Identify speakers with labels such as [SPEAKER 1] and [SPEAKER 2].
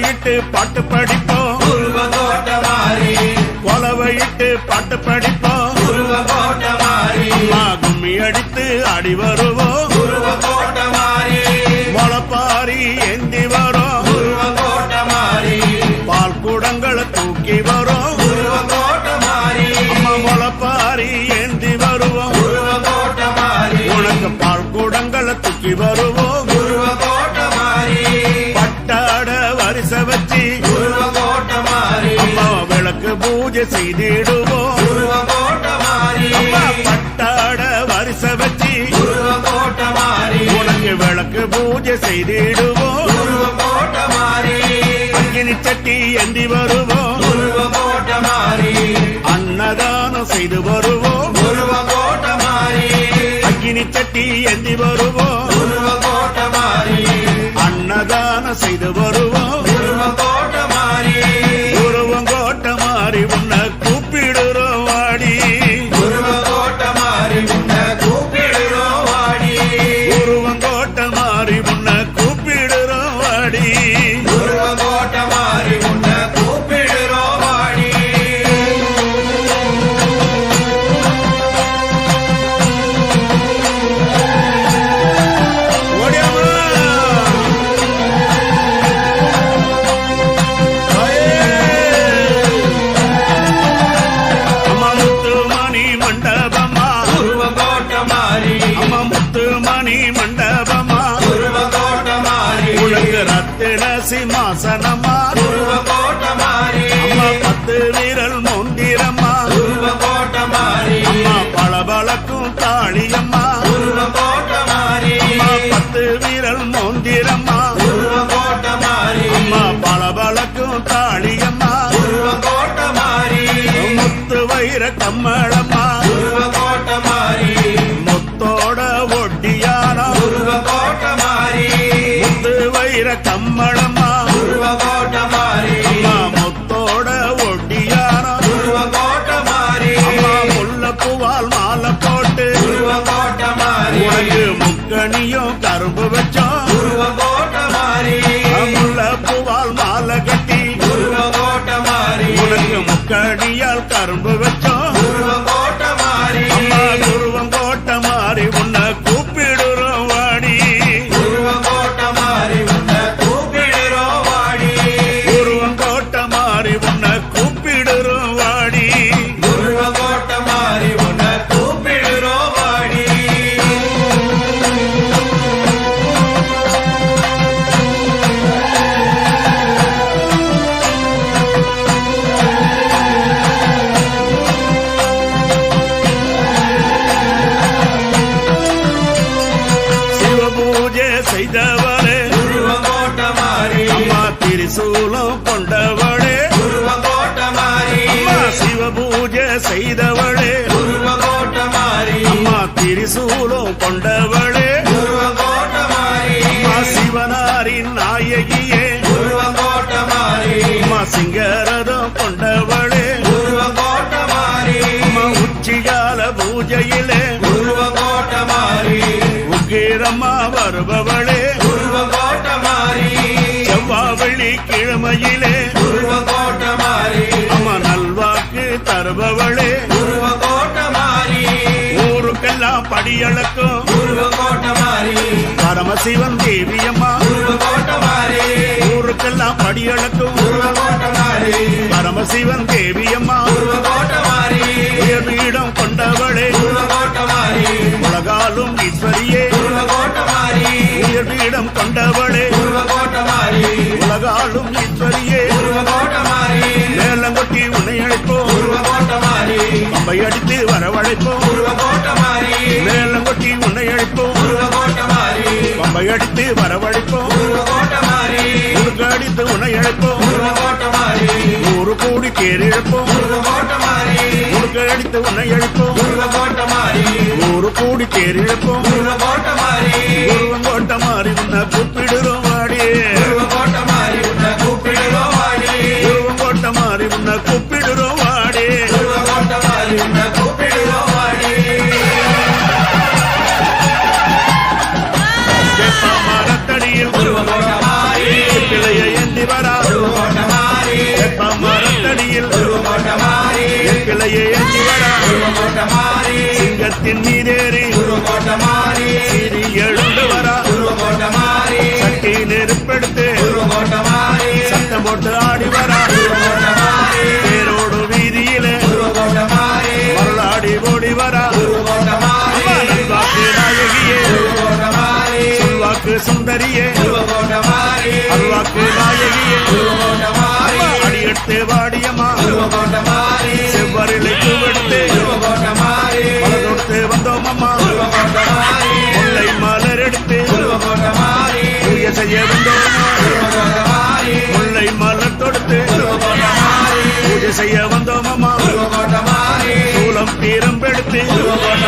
[SPEAKER 1] கொலவையிட்டு பாட்டு
[SPEAKER 2] படிப்போம். கொலவையிட்டு பாட்டு
[SPEAKER 1] படிப்போம். கும்மி அடித்து
[SPEAKER 2] அடி வருவோம். மொளப்பாரி ஏந்தி வரும்.
[SPEAKER 1] பால் குடங்களை தூக்கி வரும். மொளப்பாரி ஏந்தி வருவோம். உனக்கு பால் குடங்களை தூக்கி வருவோம். செய்திடுவோம். பட்டாட வரிச வச்சு உனக்கு விளக்கு பூஜை செய்திடுவோம். அக்கினி சட்டி ஏந்தி வருவோம். அன்னதானம் செய்து வருவோம். அக்கினி சட்டி ஏந்தி வருவோம். அன்னதானம் செய்து வருவோம்.
[SPEAKER 2] மாறி
[SPEAKER 1] அம்மா பத்து வீரல்
[SPEAKER 2] மாறி.
[SPEAKER 1] அம்மா பளபளக்கும் தாளியம்மா. அம்மா பத்து வீரல்
[SPEAKER 2] மாறி.
[SPEAKER 1] அம்மா பளபளக்கும் தாளியம்மா. முத்து வைர கம்மளம்மா. முத்தோட ஒட்டியானா. முத்து வைர கம்மளம்மா முக்கணியும் கரும்பு வச்சோம்
[SPEAKER 2] மாறி.
[SPEAKER 1] முல்லப்பூவால் மாலை கட்டி. உனக்கு முக்கணியால் கரும்பு வச்சோம் செய்தவளே. அம்மா திரிசூலம் கொண்டவளே. அம்மா சிவபூஜை செய்தவளே. அம்மா திரிசூலம் கொண்டவளே. கிழமையிலே
[SPEAKER 2] உருவ கோட்ட மாறி
[SPEAKER 1] அம்மா நல்வாக்கு தருபவளே.
[SPEAKER 2] உருவ கோட்ட மாறி
[SPEAKER 1] ஊருக்கெல்லாம் படியளக்கும்.
[SPEAKER 2] உருவ கோட்ட மாறி
[SPEAKER 1] பரமசிவன் தேவியம்மா.
[SPEAKER 2] உருவ கோட்ட மாறி
[SPEAKER 1] ஊருக்கெல்லாம் படியளக்கும்.
[SPEAKER 2] உருவ கோட்ட மாறி
[SPEAKER 1] பரமசிவன் தேவியம்மா.
[SPEAKER 2] உருவ கோட்ட மாறி
[SPEAKER 1] உயர்வீடம் கொண்டவளே.
[SPEAKER 2] உருவ கோட்ட மாறி
[SPEAKER 1] உலகாலும் ஈஸ்வரியே. வரவழைப்போம்
[SPEAKER 2] உருவ கோட்ட
[SPEAKER 1] உன்னை அழைப்போம் பம்பை அடித்து வரவழைப்போம். உனக்கு அடித்து உன்னை அழைப்போம். ஊரு கூடி தேர் இழப்போம். உனக்கு அடித்து உன்னை அழைப்போம். ஊரு கூடி தேர் இழப்போம்.
[SPEAKER 2] கோட்ட மாறி
[SPEAKER 1] உன்னை கூப்பிடுறோம். கோடி வரா.
[SPEAKER 2] அருள்வாக்கு
[SPEAKER 1] சுந்தரியே. அருள்வாக்கு நாயகியே. அடியெடுத்து வாடியம்மா. tem.